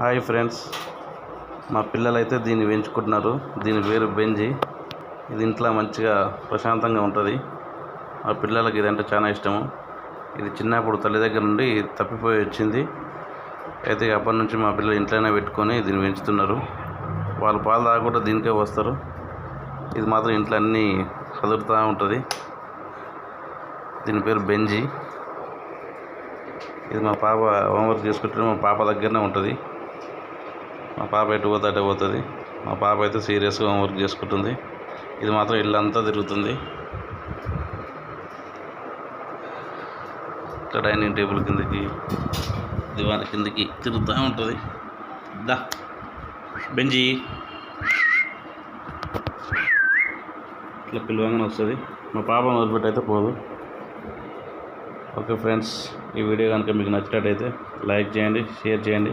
Hi friends. మా పిల్లలైతే దీన్ని పెంచుకుంటున్నారు దీని పేరు బెంజి. ఇది ఇంట్లో మంచిగా ప్రశాంతంగా ఉంటుంది. మా పిల్లలకి ఇదంటే చాలా ఇష్టము. ఇది చిన్నప్పుడు తల్లి దగ్గర నుండి తప్పిపోయి వచ్చింది. అయితే అప్పటి నుంచి మా పిల్లలు ఇంట్లోనే పెట్టుకొని దీన్ని పెంచుతున్నారు వాళ్ళు పాలు తాగకుండా దీనికే వస్తారు. ఇది మాత్రం ఇంట్లో అన్నీ కదురుతూ ఉంటుంది. దీని పేరు బెంజి. ఇది మా పాప హోంవర్క్ చేసుకుంటే మా పాప దగ్గరనే ఉంటుంది. మా పాప ఎటు పోతే అటే పోతుంది. మా పాప అయితే సీరియస్గా హోంవర్క్ చేసుకుంటుంది. ఇది మాత్రం ఇల్లంతా తిరుగుతుంది. ఇక్కడ డైనింగ్ టేబుల్ కిందకి దివాన్ కిందకి తిరుగుతూ ఉంటుంది. దా బెంజి. ఇట్లా పిలవంగానే వస్తుంది. మా పాప వదిలిపెట్టి అయితే పోదు. ఓకే ఫ్రెండ్స్ ఈ వీడియో కనుక మీకు నచ్చినట్టయితే లైక్ చేయండి షేర్ చేయండి.